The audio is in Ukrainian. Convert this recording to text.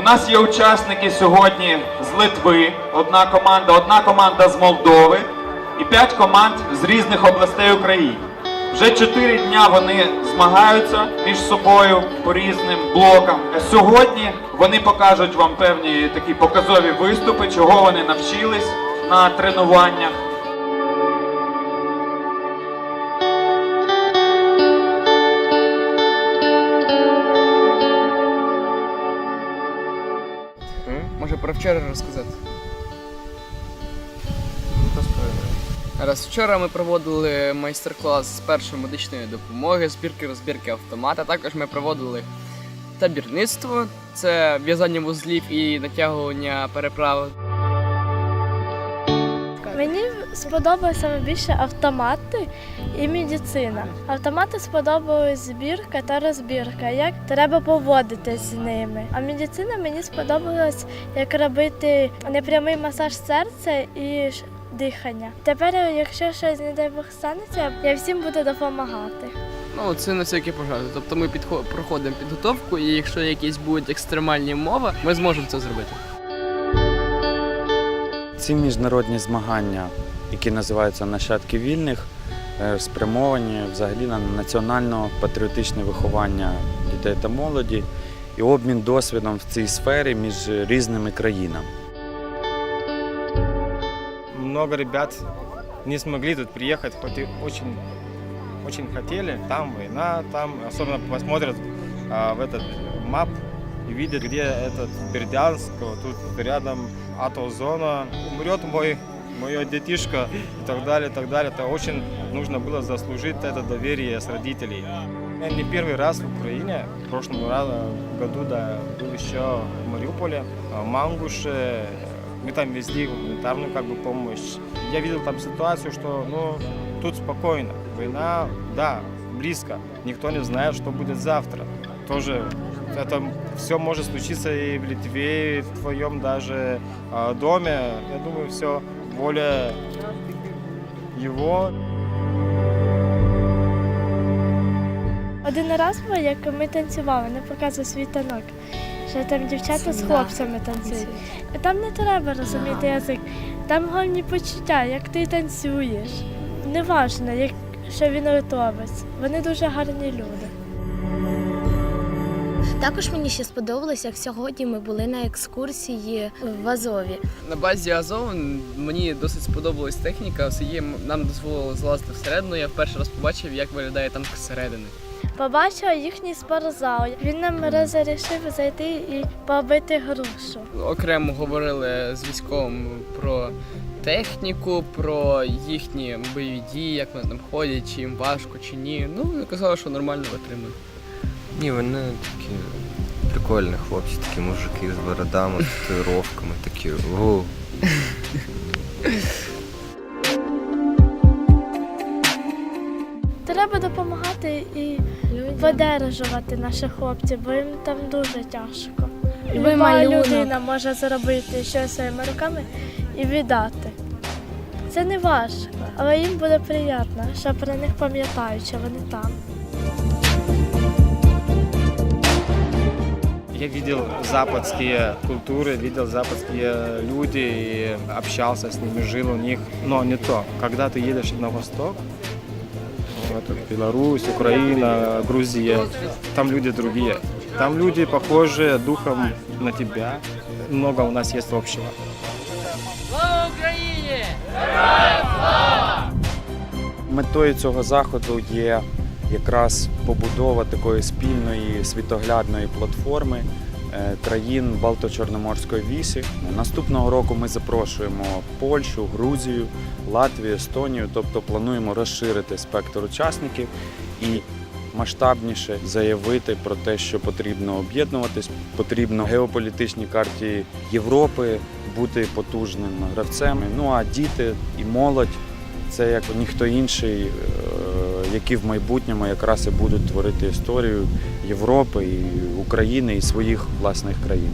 У нас є учасники сьогодні з Литви, одна команда, одна команда з Молдови і п'ять команд з різних областей України. Вже чотири дня вони змагаються між собою по різним блокам. Сьогодні вони покажуть вам певні такі показові виступи, чого вони навчились на тренуваннях. Вчора розказати? Раз вчора ми проводили майстер-клас з першої медичної допомоги, збірки розбірки автомата. Також ми проводили табірництво, це в'язання вузлів і натягування переправи. Мені сподобалися більше автомати і медицина. Автомати сподобалась збірка та розбірка, як треба поводитись з ними. А медицина мені сподобалась, як робити непрямий масаж серця і дихання. Тепер, якщо щось, не дай Бог станеться, я всім буду допомагати. Ну, це на всякий пожарний. Тобто ми підхо- проходимо підготовку, і якщо якісь будуть екстремальні умови, ми зможемо це зробити. Ці міжнародні змагання, які називаються нащадки вільних, е, спрямовані взагалі на національно-патріотичне виховання дітей та молоді і обмін досвідом в цій сфері між різними країнами. много ребят не смогли тут приехать, хоть и очень, очень хотели. Там война, там особенно посмотрят а, в этот мап и видят, где этот Бердянск, тут рядом атозона. Умрет мой мое детишко и так далее, и так далее. Это очень нужно было заслужить это доверие с родителей. Я не первый раз в Украине. В прошлом году да, был еще в Мариуполе, в Мангуше. Мы там везли гуманитарную как бы помощь. Я видел там ситуацию, что ну, тут спокойно. Война, да, близко. Никто не знает, что будет завтра. Тоже это все может случиться и в Литве, и в твоем даже а, доме. Я думаю, все воля его. Один раз було, як ми танцювали, не показував свій танок. Що там дівчата з хлопцями танцюють. Там не треба розуміти язик. Там головні почуття, як ти танцюєш. Неважно, як, що він литовець. Вони дуже гарні люди. Також мені ще сподобалось, як сьогодні ми були на екскурсії в Азові. На базі Азов мені досить сподобалась техніка, оскільки її нам дозволило залазити всередину. Я вперше раз побачив, як виглядає танк зсередини. Побачила їхній спортзал. Він нам розрішив зайти і побити грушу. Окремо говорили з військовим про техніку, про їхні бойові дії, як вони там ходять, чи їм важко, чи ні. Ну, казали, що нормально витримують. Ні, вони такі прикольні хлопці, такі мужики з бородами, з татуїровками, такі о. Треба допомагати і видержувати наших хлопців, бо їм там дуже тяжко. Люба малюнок. людина може зробити щось своїми руками і віддати. Це не важко, але їм буде приємно, що про них пам'ятають, що вони там. Я видел западские культуры, видел западские люди и общался с ними, жил у них. Но не то. Когда ты едешь на восток, в эту Беларусь, Украина, Грузия, там люди другие. Там люди похожие духом на тебя. Много у нас есть общего. Метою цього заходу є якраз побудова такої спільної світоглядної платформи е, країн Балто-Чорноморської вісі. Наступного року ми запрошуємо Польщу, Грузію, Латвію, Естонію, тобто плануємо розширити спектр учасників і масштабніше заявити про те, що потрібно об'єднуватись, потрібно геополітичній карті Європи бути потужним гравцем. Ну а діти і молодь це як ніхто інший, е, які в майбутньому якраз і будуть творити історію Європи і України і своїх власних країн.